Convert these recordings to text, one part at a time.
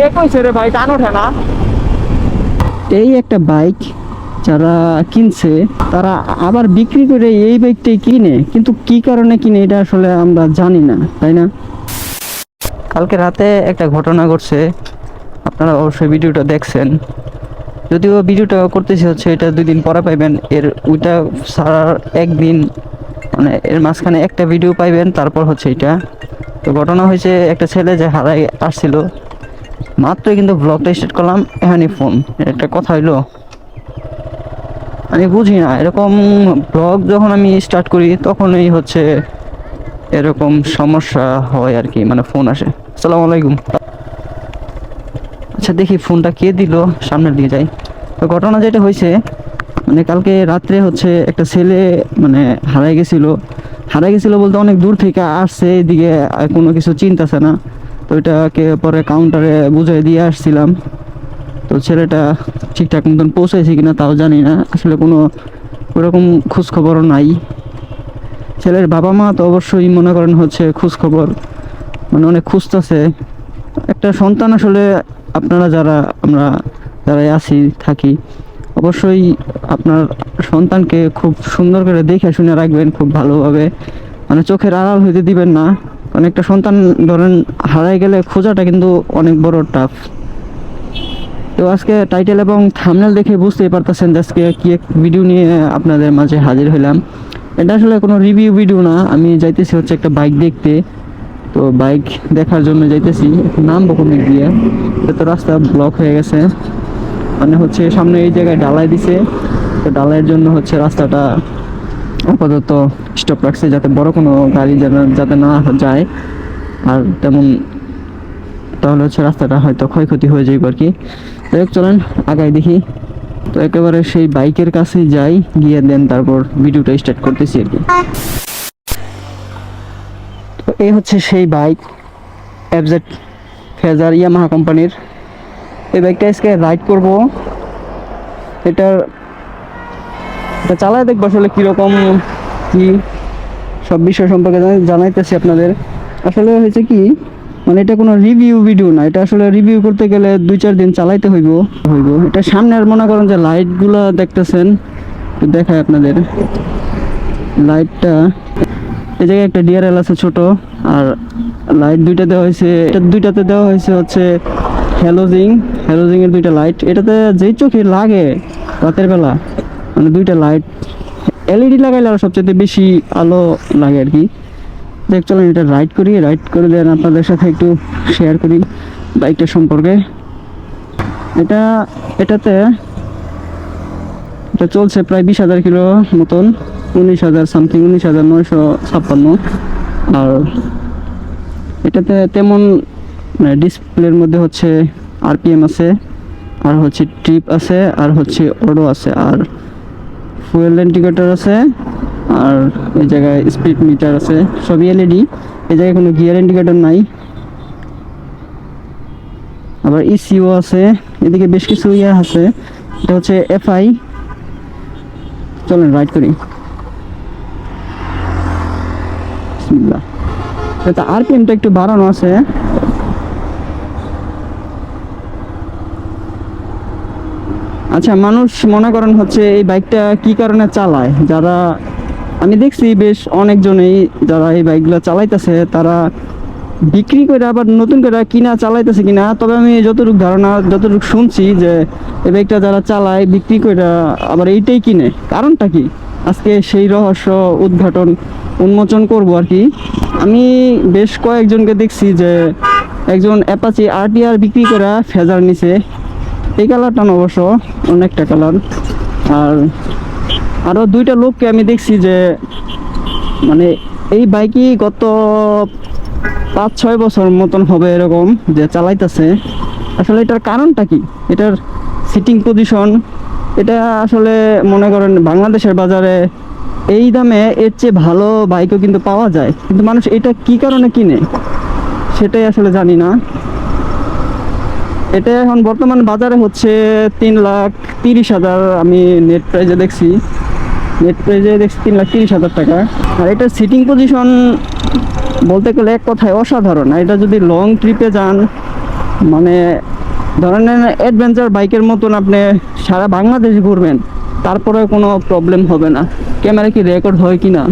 কে কইছে রে ভাই? টান ওঠে না। এই একটা বাইক যারা কিনছে, তারা আবার বিক্রি করে এই বাইকটাই কিনে। কিন্তু কি কারণে কিনে এটা আসলে আমরা জানি না, তাই না? কালকে রাতে একটা ঘটনা ঘটছে। আপনারা অবশ্যই ভিডিওটা দেখছেন। যদিও ভিডিওটা করতেছি হচ্ছে এটা দুই দিন পরে পাইবেন। এর ওইটা সারার একদিন মানে এর মাঝখানে একটা ভিডিও পাইবেন, তারপর হচ্ছে এটা। তো ঘটনা হয়েছে, একটা ছেলে যে হারাই আসছিল। মাত্রই কিন্তু ব্লগটা স্টার্ট করলাম এখানে ফোন একটা কথা হইল, আমি বুঝি না, এরকম ব্লগ যখন আমি স্টার্ট করি, তখনই হচ্ছে এরকম সমস্যা হয় আর কি মানে ফোন আসে। আসসালামু আলাইকুম। আচ্ছা দেখি ফোনটা কে দিল, সামনের দিকে যাই। তো ঘটনা যেটা হয়েছে মানে কালকে রাত্রে হচ্ছে একটা ছেলে মানে হারাই গেছিল। হারাই গেছিল বলতে অনেক দূর থেকে আসছে, এদিকে কোনো কিছু চিন্তাছে না। তো এটাকে পরে কাউন্টারে বুঝাই দিয়ে আসছিলাম। তো ছেলেটা ঠিকঠাক মতন পৌঁছাইছে কিনা তাও জানি না। আসলে কোনো ওরকম খোঁজখবরও নাই। ছেলের বাবা মা তো অবশ্যই মনে করেন হচ্ছে খোঁজখবর মানে অনেক খুঁজতেছে। একটা সন্তান আসলে আপনারা যারা, আমরা যারাই আছি, থাকি, অবশ্যই আপনার সন্তানকে খুব সুন্দর করে দেখে শুনে রাখবেন, খুব ভালোভাবে। মানে চোখের আড়াল হইতে দিবেন না। কারণ একটা সন্তান ধরেন হারাই গেলে খোঁজাটা কিন্তু অনেক বড় টাফ তো আজকে টাইটেল এবং থামনেল দেখে বুঝতেই পারতেছেন আজকে কি এক ভিডিও নিয়ে আপনাদের মাঝে হাজির হইলাম। এটা আসলে কোনো রিভিউ ভিডিও না, আমি যাইতেছি হচ্ছে একটা বাইক দেখতে। তো বাইক দেখার জন্য যাইতেছি নাম বকুমি দিয়ে। এটা তো রাস্তা ব্লক হয়ে গেছে। মানে হচ্ছে সামনে এই জায়গায় ডালাই দিছে। তো ডালাইয়ের জন্য হচ্ছে রাস্তাটা আপাতত স্টপ রাখছে যাতে বড় কোনো গাড়ি যেন যাতে না যায়। আর তেমন তাহলে হচ্ছে রাস্তাটা হয়তো ক্ষয়ক্ষতি হয়ে যাবে আর কি। যাই হোক চলেন আগায় দেখি। তো একেবারে সেই বাইকের কাছেই যাই, গিয়ে দেন তারপর ভিডিওটা স্টার্ট করতেছি আর কি। তো এই হচ্ছে সেই বাইক এফজেড ফেজার ইয়ামাহা কোম্পানির। এই বাইকটা আজকে রাইড করব। এটার এটা চালায় দেখব আসলে কীরকম কি সব বিষয় সম্পর্কে জানাইতেছি আপনাদের। আসলে হয়েছে কি মানে এটা কোনো রিভিউ ভিডিও না, এটা আসলে রিভিউ করতে গেলে দুই চার দিন চালাইতে হইব। হইব। এটা সামনের মনে করেন যে লাইটগুলো দেখতেছেন দেখায় আপনাদের। লাইটটা এই জায়গায় একটা ডিআরএল আছে ছোট, আর লাইট দুইটা দেওয়া হয়েছে। এটা দুইটাতে দেওয়া হয়েছে হচ্ছে হ্যালোজিং হ্যালোজিংয়ের দুইটা লাইট এটাতে যেই চোখে লাগে রাতের বেলা মানে দুইটা লাইট এলইডি লাগাইলে আরও সবচেয়ে বেশি আলো লাগে আর কি। দেখ, চলেন এটা রাইড করি রাইড করে দেন আপনাদের সাথে একটু শেয়ার করি বাইকটা সম্পর্কে। এটা, এটাতে, এটা চলছে প্রায় বিশ হাজার কিলো মতন, উনিশ হাজার সামথিং উনিশ হাজার নয়শো ছাপ্পান্ন। আর এটাতে তেমন ডিসপ্লের মধ্যে হচ্ছে আরপিএম আছে, আর হচ্ছে ট্রিপ আছে, আর হচ্ছে অডো আছে। আর ফুয়েল ইন্ডিকেটর আছে, আর এই জায়গায় স্পিড মিটার আছে, সবই এলইডি এই জায়গায় কোনো গিয়ার ইন্ডিকেটর নাই। আবার ইসিও আছে, এদিকে বেশ কিছু ইয়ে আছে, এটা হচ্ছে এফআই চলেন রাইড করি। আর এটা একটু বাড়ানো আছে। আচ্ছা মানুষ মনে করেন হচ্ছে এই বাইকটা কি কারণে চালায়? যারা, আমি দেখছি বেশ অনেকজনেই যারা এই বাইকগুলো চালাইতেছে, তারা বিক্রি করে আবার নতুন করে কিনা, চালাইতেছে কিনা। তবে আমি যতটুকু ধারণা, যতটুকু শুনছি যে এই বাইকটা যারা চালায়, বিক্রি করে আবার এইটাই কিনে। কারণটা কি? আজকে সেই রহস্য উদ্ঘাটন, উন্মোচন করব আর কি। আমি বেশ কয়েকজনকে দেখছি যে একজন অ্যাপাচি আরটিআর বিক্রি করে ফেজার নিছে। এই কালারটা না অবশ্য, অনেকটা কালার। আর আরও দুইটা লোককে আমি দেখছি যে মানে এই বাইকই গত পাঁচ ছয় বছর মতন হবে এরকম যে চালাইতেছে। আসলে এটার কারণটা কি? এটার সিটিং পজিশন এটা আসলে মনে করেন বাংলাদেশের বাজারে এই দামে এর চেয়ে ভালো বাইকও কিন্তু পাওয়া যায়। কিন্তু মানুষ এটা কি কারণে কিনে? সেটাই আসলে জানি না। এটা এখন বর্তমান বাজারে হচ্ছে তিন লাখ তিরিশ হাজার, আমি নেট প্রাইজে দেখছি। নেট প্রাইজে দেখছি তিন লাখ তিরিশ হাজার টাকা। আর এটা সিটিং পজিশন বলতে গেলে এক কথায় অসাধারণ। এটা যদি লং ট্রিপে যান মানে ধরেন অ্যাডভেঞ্চার বাইকের মতন আপনি সারা বাংলাদেশ ঘুরবেন তারপরে কোনো প্রবলেম হবে না। ক্যামেরা কি রেকর্ড হয় কি না।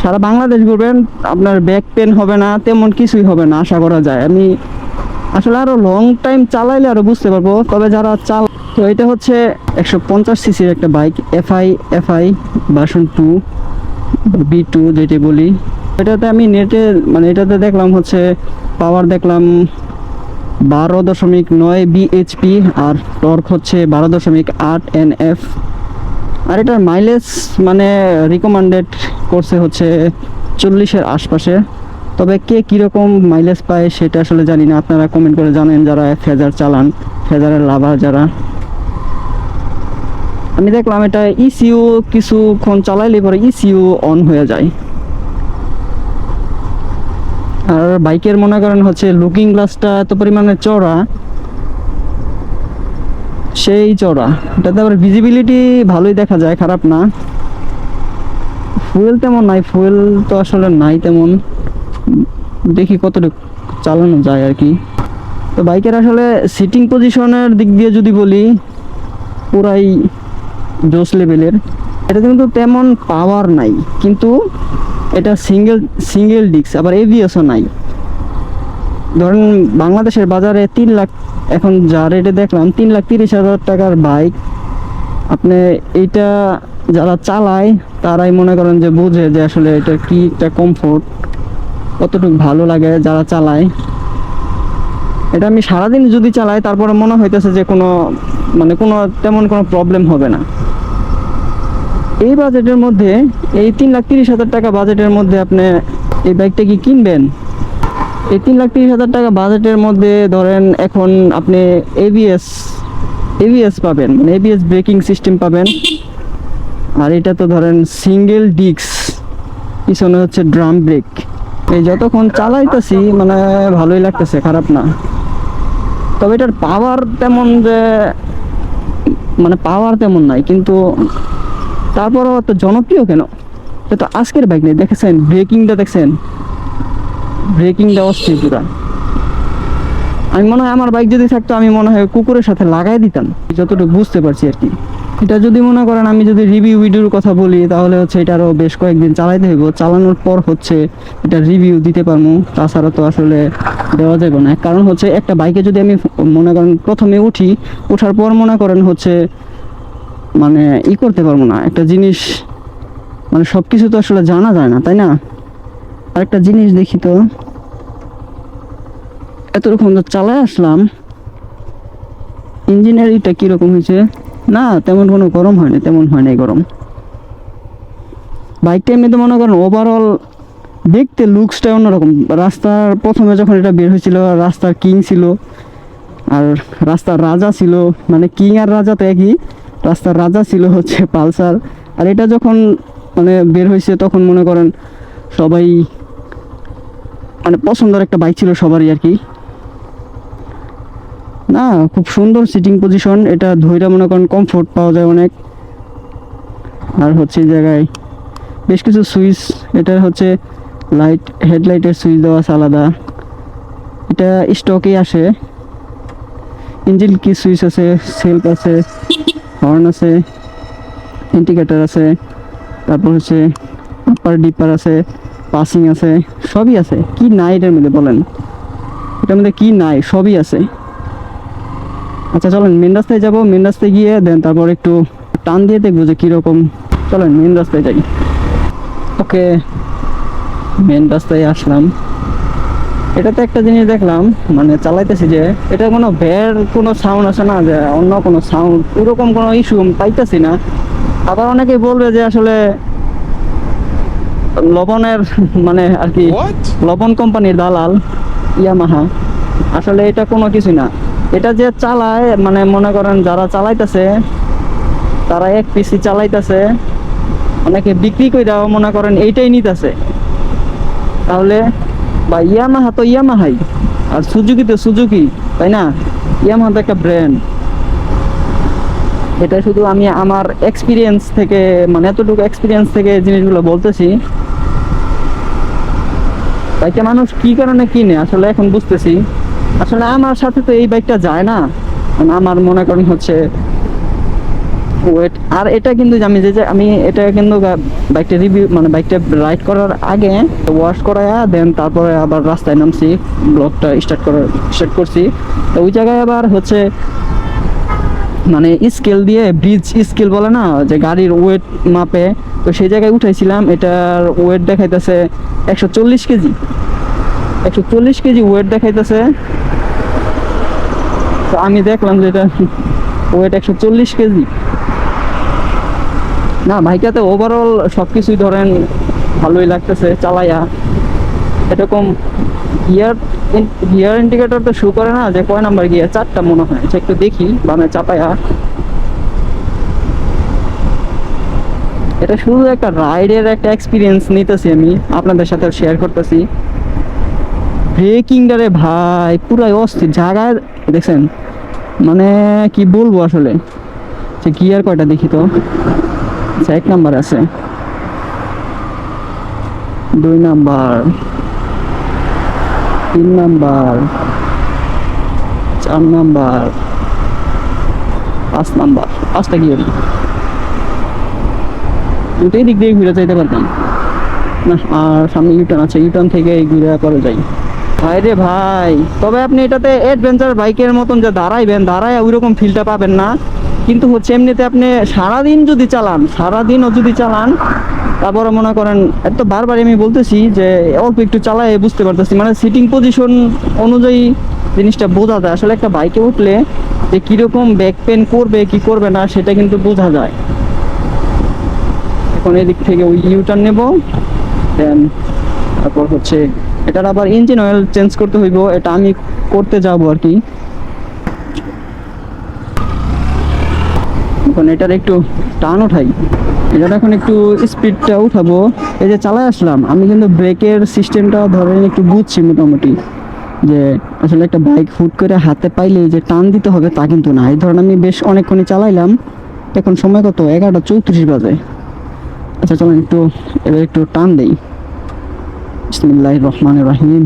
সারা বাংলাদেশ ঘুরবেন, আপনার ব্যাক পেন হবে না, তেমন কিছুই হবে না, আশা করা যায়। আমি আসলে আরও লং টাইম চালাইলে আরও বুঝতে পারব। তবে যারা চাল তো এটা হচ্ছে একশো পঞ্চাশ সিসির একটা bike FI FI version two B two যেটি বলি। এটাতে আমি নেটে মানে এটাতে দেখলাম হচ্ছে পাওয়ার দেখলাম বারো দশমিক নয় বিএইচপি আর টর্ক হচ্ছে বারো দশমিক আট এন এফ আর এটার মাইলেজ মানে রিকমেন্ডেড করছে হচ্ছে চল্লিশের আশপাশে। তবে কে কীরকম মাইলেজ পায় সেটা আসলে জানি না। আপনারা কমেন্ট করে জানেন যারা ফেজার চালান ফেজারের লাভার যারা। আমি দেখলাম এটা ইসিউ কিছুক্ষণ চালাইলে পরে ইসিউ অন হয়ে যায়। আর বাইকের মনে করেন হচ্ছে লুকিং গ্লাসটা এত পরিমাণে চড়া সেই চড়া এটাতে আবার ভিজিবিলিটি ভালোই দেখা যায়, খারাপ না। ফুয়েল তেমন নাই ফুয়েল তো আসলে নাই তেমন। দেখি কতটুকু চালানো যায় আর কি। তো বাইকের আসলে সিটিং পজিশনের দিক দিয়ে যদি বলি, পুরাই জোস লেভেলের। এটা কিন্তু তেমন পাওয়ার নাই, কিন্তু এটা সিঙ্গেল সিঙ্গেল ডিস্ক আবার এভিএসও নাই। ধরেন বাংলাদেশের বাজারে তিন লাখ, এখন যা রেটে দেখলাম, তিন লাখ তিরিশ হাজার টাকার বাইক আপনি এইটা যারা চালায়, তারাই মনে করেন যে বুঝে যে আসলে এটা কি একটা কমফোর্ট কতটুকু ভালো লাগে যারা চালায়। এটা আমি সারাদিন যদি চালাই, তারপরে মনে হইতেছে যে কোনো মানে কোনো, তেমন কোনো প্রবলেম হবে না। এই বাজেটের মধ্যে, এই তিন লাখ তিরিশ হাজার টাকা বাজেটের মধ্যে আপনি এই বাইকটা কি কিনবেন? এই তিন লাখ তিরিশ হাজার টাকা বাজেটের মধ্যে ধরেন এখন আপনি এবিএস এবিএস পাবেন মানে এবিএস ব্রেকিং সিস্টেম পাবেন। আর এটা তো ধরেন সিঙ্গেল ডিস্ক পিছনে হচ্ছে ড্রাম ব্রেক এই যতক্ষণ চালাইতেছি মানে ভালোই লাগতেছে, খারাপ না। তবে এটার পাওয়ার তেমন যে মানে পাওয়ার তেমন নাই, কিন্তু তারপরও তো জনপ্রিয় কেন? এটা তো আজকের বাইক নেই দেখেছেন? ব্রেকিংটা দেখছেন? ব্রেকিংটা অস্থির পুরা। আমি মনে হয় আমার বাইক যদি থাকতো, আমি মনে হয় কুকুরের সাথে লাগাই দিতাম। যতটুকু বুঝতে পারছি আর কি। এটা যদি মনে করেন আমি যদি রিভিউ ভিডিওর কথা বলি, তাহলে হচ্ছে এটা আরও বেশ কয়েকদিন চালাইতে হইব। চালানোর পর হচ্ছে এটা রিভিউ দিতে পারব তাছাড়া তো আসলে দেওয়া যাবে না। কারণ হচ্ছে একটা বাইকে যদি আমি মনে করেন প্রথমে উঠি ওঠার পর মনে করেন হচ্ছে মানে ই করতে পারব না। একটা জিনিস মানে সব কিছু তো আসলে জানা যায় না, তাই না? আরেকটা জিনিস দেখি তো। এতক্ষণ তো চালায় আসলাম। ইঞ্জিনের ইটা কীরকম হয়েছে? না, তেমন কোনো গরম হয়নি তেমন হয় হয়নি গরম। বাইকটা এমনিতে মনে করেন ওভারঅল দেখতে লুকসটা অন্যরকম। রাস্তার প্রথমে যখন এটা বের হয়েছিল, রাস্তার কিং ছিল, আর রাস্তার রাজা ছিল মানে কিং আর রাজা তো একই, রাস্তার রাজা ছিল হচ্ছে পালসার। আর এটা যখন মানে বের হয়েছে তখন মনে করেন সবাই মানে পছন্দের একটা বাইক ছিল সবারই আর কি। না, খুব সুন্দর সিটিং পজিশন এটা ধৈরা মনে করেন কমফোর্ট পাওয়া যায় অনেক। আর হচ্ছে জায়গায় বেশ কিছু সুইচ এটা হচ্ছে লাইট হেডলাইটের সুইচ দেওয়া আছে আলাদা। এটা স্টকেই আসে। ইঞ্জিন কি সুইচ আছে সেলফ আছে হর্ন আছে ইন্ডিকেটার আছে, তারপর হচ্ছে আপার ডিপার আছে পাসিং আছে, সবই আছে। কি নাই এটার মধ্যে বলেন? এটার মধ্যে কি নাই? সবই আছে। আচ্ছা চলেন মেন রাস্তায় যাব মেন রাস্তায় গিয়ে দেন তারপর একটু টান দিয়ে দেখব যে কীরকম। চলেন মেন রাস্তায় যাই। ওকে মেন রাস্তায় আসলাম। এটাতে একটা জিনিস দেখলাম মানে চালাইতেছি যে এটা কোনো ভ্যার কোনো সাউন্ড আছে না যে অন্য কোনো সাউন্ড ওরকম কোনো ইস্যু পাইতেছি না। আবার অনেকে বলবে যে আসলে লবণের মানে আর কি লবণ কোম্পানির দালাল ইয়ামাহা। আসলে এটা কোনো কিছু না। এটা যে চালায় মানে মনে করেন যারা চালাইতেছে, তারা এক পিসি চালাইতেছে, অনেকে বিক্রি কইরাও মনে করেন এইটাই নিতেছে। তাহলে বা ইয়ামাহা তো ইয়ামাহাই, আর সুজুকি তো সুজুকি, তাই না? ইয়ামাহা তো একটা ব্র্যান্ড এটা শুধু আমি আমার এক্সপিরিয়েন্স থেকে মানে এতটুকু এক্সপিরিয়েন্স থেকে জিনিসগুলো বলতেছি। বাইকে মানুষ কি কারণে কিনে? আসলে এখন বুঝতেছি। আসলে আমার সাথে তো এই বাইকটা যায় না। মানে আমার মনে করেন হচ্ছে ওয়েট আর এটা কিন্তু আমি যে আমি এটা কিন্তু বাইকটা রিভিউ মানে বাইকটা রাইড করার আগে ওয়াশ করায়া দেন তারপরে আবার রাস্তায় নামছি ব্লগটা স্টার্ট করার স্টার্ট করছি। তো ওই জায়গায় আবার হচ্ছে মানে স্কেল দিয়ে ব্রিজ স্কেল বলে না, যে গাড়ির ওয়েট মাপে, তো সেই জায়গায় উঠাইছিলাম, এটার ওয়েট দেখাইতেছে একশো চল্লিশ কেজি। একশো চল্লিশ কেজি ওয়েট দেখাইতেছে তো আমি দেখলাম যে এটা ওয়েট একশো চল্লিশ কেজি। না বাইকটাতে ওভারঅল সব কিছুই ধরেন ভালোই লাগতেছে চালাইয়া এরকম গিয়ার গিয়ার ইন্ডিকেটর তো শো করে না যে কয় নাম্বার গিয়ার চারটা মনে হয়। আচ্ছা, একটু দেখি বামে চাপাইয়া এটা শুধু একটা রাইডের একটা এক্সপিরিয়েন্স নিতেছি আমি আপনাদের সাথে শেয়ার করতেছি। ব্রেকিংটারে ভাই, পুরাই অস্থির। জায়গায় দেখছেন? মানে কি বলব আসলে? যে গিয়ার কয়টা দেখি তো? আচ্ছা এক নাম্বার আছে। দুই নাম্বার। তিন নাম্বার। চার নাম্বার। পাঁচ নাম্বার। পাঁচটা গিয়ার দুটোই দিক দিয়ে ঘুরে যাইতে পারতাম। না, আর সামনে ইউটার্ন আছে। ইউটার্ন থেকে ঘুরে পরে যাই। ভাই রে ভাই, তবে আপনি এটাতে অ্যাডভেঞ্চার বাইকের মতন যে দাঁড়াইবেন দাঁড়ায় ওই রকম ফিলটা পাবেন না। কিন্তু হচ্ছে এমনিতে আপনি সারাদিন যদি চালান, সারাদিনও যদি চালান তারপরে মনে করেন, এত বারবার আমি বলতেছি যে অল্প একটু চালায় বুঝতে পারতেছি। মানে সিটিং পজিশন অনুযায়ী জিনিসটা বোঝা যায়। আসলে একটা বাইকে উঠলে যে কীরকম ব্যাক পেন করবে, কি করবে না, সেটা কিন্তু বোঝা যায়। এখন এদিক থেকে ওই ইউটার্ন নেব দেন তারপর হচ্ছে এটার আবার ইঞ্জিন অয়েল চেঞ্জ করতে হইব, এটা আমি করতে যাব আর কি। এখন এটার একটু টান উঠাই এটার এখন একটু স্পিডটা উঠাবো। এই যে চালাই আসলাম, আমি কিন্তু ব্রেকের সিস্টেমটা ধরেন একটু বুঝছি মোটামুটি। যে আসলে একটা বাইক হুট করে হাতে পাইলে যে টান দিতে হবে তা কিন্তু না। এই ধরেন আমি বেশ অনেকক্ষণই চালাইলাম। এখন সময় কত? এগারোটা চৌত্রিশ বাজে। আচ্ছা চলুন একটু, এবার একটু টান দেই। বিসমিল্লাহ রহমান রাহিম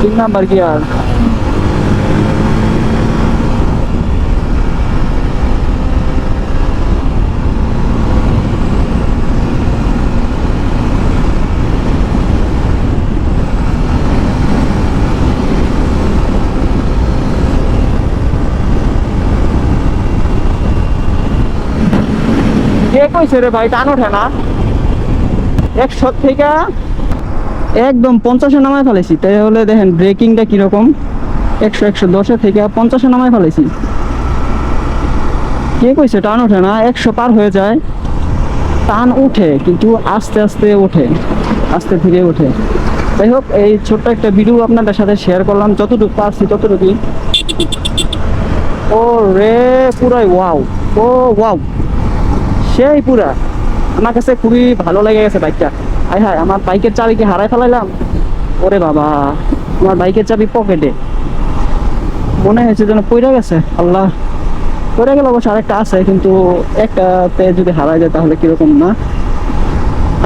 তিন নাম্বার গিয়ার কে কইছে রে ভাই, টান ওঠে না। একশো থেকে একদম পঞ্চাশে নামায় ফেলেছি তাই হলে দেখেন ব্রেকিংটা কীরকম। একশো একশো দশে থেকে পঞ্চাশে নামায় ফেলেছি। কে কইছে টান ওঠে না? একশো পার হয়ে যায়। টান উঠে কিন্তু আস্তে আস্তে ওঠে, আস্তে ধীরে ওঠে। যাই হোক, এই ছোট্ট একটা ভিডিও আপনাদের সাথে শেয়ার করলাম, যতটুকু পারছি ততটুকুই। ও রে পুরাই ওয়াও ও ওয়াও সেই পুরা। আমার কাছে খুবই ভালো লেগে গেছে বাইকটা আয় হায়, আমার বাইকের চাবি কি হারাই ফেলাইলাম। ওরে বাবা, আমার বাইকের চাবি পকেটে মনে হয়েছে যেন পড়ে গেছে, আল্লাহ। পড়ে গেল অবশ্য আরেকটা আছে, কিন্তু একটাতে যদি হারাই যায় তাহলে কীরকম না?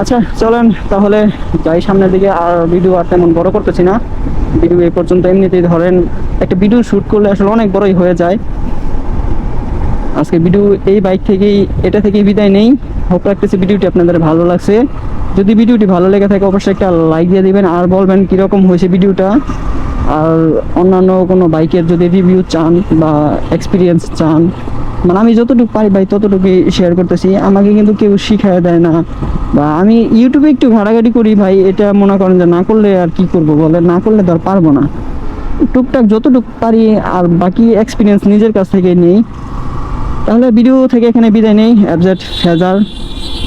আচ্ছা চলেন, তাহলে যাই সামনের দিকে। আর ভিডিও আর তেমন বড় করতেছি না। ভিডিও এই পর্যন্ত এমনিতেই ধরেন, একটা ভিডিও শুট করলে আসলে অনেক বড়ই হয়ে যায়। আজকে ভিডিও এই বাইক থেকেই, এটা থেকেই বিদায় নেই। হোপ রাখতেছি ভিডিওটি আপনাদের ভালো লাগছে। যদি ভিডিওটি ভালো লেগে থাকে, অবশ্যই একটা লাইক দিয়ে দিবেন আর বলবেন কীরকম হয়েছে ভিডিওটা। আর অন্যান্য কোনো বাইকের যদি রিভিউ চান বা এক্সপিরিয়েন্স চান মানে আমি যতটুকু পারি ভাই, ততটুকুই শেয়ার করতেছি। আমাকে কিন্তু কেউ শিখায় দেয় না। বা আমি ইউটিউবে একটু ঘাটাঘাটি করি ভাই, এটা মনে করেন যে না করলে আর কি করব বলে না করলে তো আর পারব না। টুকটাক যতটুকু পারি আর বাকি এক্সপিরিয়েন্স নিজের কাছ থেকে নেই। তাহলে ভিডিও থেকে এখানে বিদায় নেই অ্যাবজেট ফেজার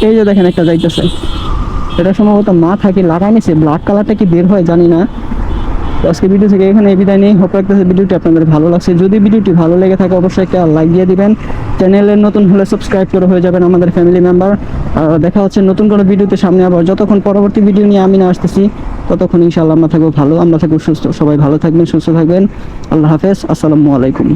এই যে দেখেন একটা যাইতেছে। এটা সম্ভবত মা থাকি লাগাই নিছে ব্ল্যাক কালারটা কি বের হয় জানি না। তো আজকে ভিডিও থেকে এখানে বিদায় নেই। হোপ রাখতেছে ভিডিওটি আপনাদের ভালো লাগছে। যদি ভিডিওটি ভালো লেগে থাকে, অবশ্যই একটা লাইক দিয়ে দিবেন। চ্যানেলের নতুন হলে সাবস্ক্রাইব করে হয়ে যাবেন আমাদের ফ্যামিলি মেম্বার আর দেখা হচ্ছে নতুন কোনো ভিডিওতে সামনে আবার। যতক্ষণ পরবর্তী ভিডিও নিয়ে আমি না আসতেছি, ততক্ষণ ইনশাআল্লাহ আমরা থাকব ভালো, আমরা থাকব সুস্থ। সবাই ভালো থাকবেন, সুস্থ থাকবেন। আল্লাহ হাফেজ। আসসালামু আলাইকুম।